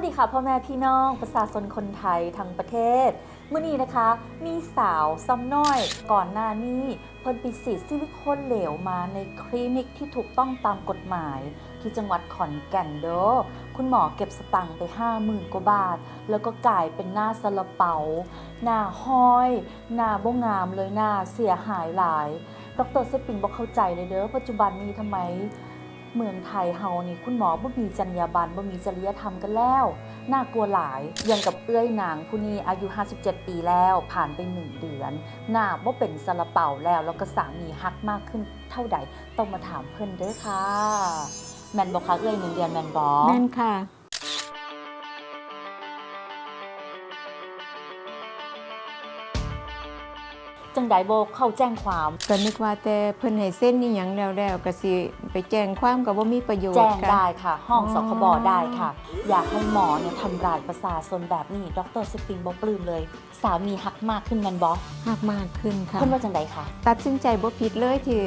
วัสดีค่ะพ่อแม่พี่น้องประชาชนคนไทยทั้งประเทศเมื่อนี้นะคะ มีสาวซ้ำน้อย ก่อนหน้านี้เพิ่นไปฉีดซิลิโคนเหลวมาในคลินิกที่ถูกต้องตามกฎหมาย ที่จังหวัดขอนแก่นเด้อคุณหมอเก็บสตังค์ไป 50,000กว่าบาท แล้วก็กลายเป็นหน้าซาลาเปา หน้าห้อย หน้าบ่งามเลยหน้าเสียหายหลาย ดรเซปิงบอกเข้าใจเลยเด้อปัจจุบันนี้ทำไม เมืองไทยเฮานี่คุณหมอบ่มีจรรยาบรรณบ่มีจริยธรรมกันแล้ว น่ากลัวหลายอย่างกับเอื้อยนางผู้นี้อายุ 57 ปีแล้วผ่านไป1เดือน หน้าบ่เป็นซาลาเปาแล้วแล้วก็สามีฮักมากขึ้นเท่าใดต้องมาถามเพิ่นเด้อค่ะ แม่นบ่คะเอื้อยหนึ่งเดือนแม่นบ่แม่นค่ะ จังไดโบเข้าแจ้งความก็นึกว่าแต่เพิ่นให้เส้นนี่หยังแล้วแล้วก็สิไปแจ้งความก็บ่มีประโยชน์แจ้งค่ะ ได้ค่ะ ห้องอ๋อ สคบได้ค่ะ อยากให้หมอเนี่ยทำร้ายประชาชนแบบนี้ดรสปริงบ่ปลื้มเลย สามีฮักมากขึ้นแม่นบ่มากมากขึ้นค่ะ เพิ่นว่าจังไดคะตัดสินใจบ่ผิดเลยที่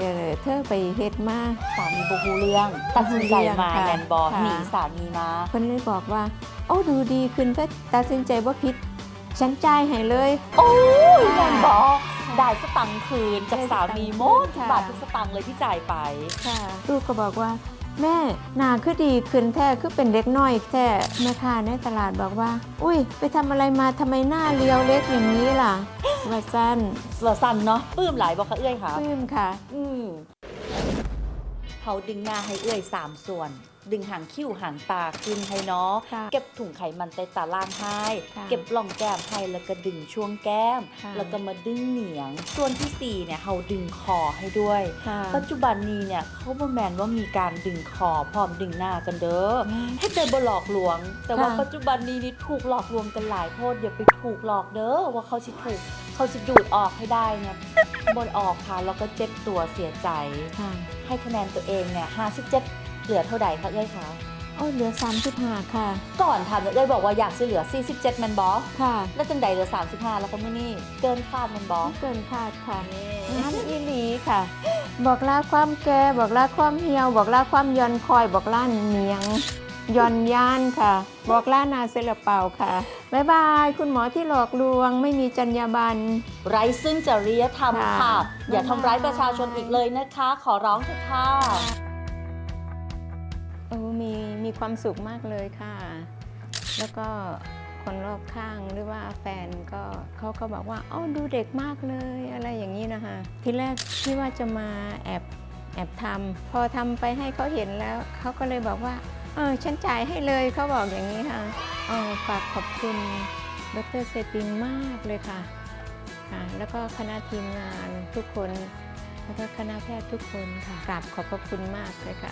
เธอไปเฮ็ดมา สามีบ่ฮู้เรื่องตัดสินใจมาค่ะแม่นบ่ค่ะ หนีสามีมา เพิ่นเลยบอกว่าโอ้ดูดีขึ้นถ้าตัดสินใจบ่ผิด ฉันจ่ายให้เลย โอ้ยแม่นบ่ ได้สตังค์คืนจากได้สสาตังค์มีหมดค่ะบาททุกสตังค์เลยที่จ่ายไป ค่ะลูกก็บอกว่า แม่หน้าคือดีขึ้นแท้คือเป็นเด็กน้อยแท้แม่ค้าในตลาดบอกว่า อุ้ย ไปทำอะไรมาทำไมหน้าเรียวเล็กอย่างนี้ล่ะว่าสั้นเหลือสั้นเนาะปลื้มหลายบ่คะเอื้อยค่ะ ปลื้มค่ะ อืมเขาดึงหน้าให้เอื้อยสามส่วน ดึงหางคิ้วหางตาขึ้นให้เนาะค่ะเก็บถุงไขมันใต้ตาล่างให้ค่ะเก็บร่องแก้มให้แล้วก็ดึงช่วงแก้ม ค่ะ แล้วก็มาดึงเหนียง ส่วนที่สี่เนี่ยเขาดึงคอให้ด้วย ค่ะปัจจุบันนี้เนี่ยเขาบ่แมนว่ามีการดึงคอพร้อมดึงหน้ากันเด้ออืมให้เดินบหลอกลวง แต่ว่าค่ะ ปัจจุบันนี้นี่ถูกหลอกลวงกันหลายโพดอย่าไปถูกหลอกเด้อว่าเขาสิถูกเขาสิดูดออกให้ได้เนี่ยบนออกค่ะแล้วก็เจ็บตัวเสียใจ ค่ะ ให้คะแนนตัวเองเนี่ย57เห ลือเท่าใดคะเอ้ยคะโอ้เหลือ35ค่ะ ก่อนทำเนี่ยเอ้ยบอกว่าอยากซื้อเหลือ 47แมันบอค่ะแล้วจังใดเหลือ 35 แล้วก็มื่อนี่เกินคาดแมันบอ เกินคาดค่ะงานอีหลีค่ะ บอกลาความแก่บอกลาความเหี่ยว บอกลาความย่อนคอยบอกลาเหนียงย่อนยานค่ะ บอกลานาเซลาเปาค่ะบ๊ายบายคุณหมอที่หลอกลวงไม่มีจรรยาบรรณ ไร้ซึ่งจริยธรรมค่ะ ค่ะอย่าทำร้ายบ๊ายบายประชาชนอีกเลยนะคะ ขอร้องเถอะค่ะ โอ้มีมีความสุขมากเลยค่ะ แล้วก็คนรอบข้างหรือว่าแฟนก็เขาก็บอกว่าอ๋อดูเด็กมากเลยอะไรอย่างนี้นะคะ ทีแรกที่ว่าจะมาแอบแอบทำพอทำไปให้เขาเห็นแล้วเขาก็เลยบอกว่าเออฉันจ่ายให้เลยเขาบอกอย่างนี้ค่ะออฝากขอบคุณดรเซปิงมากเลยค่ะค่ะ แล้วก็คณะทีมงานทุกคน แล้วก็คณะแพทย์ทุกคนค่ะกราบขอบพระคุณมากเลยค่ะ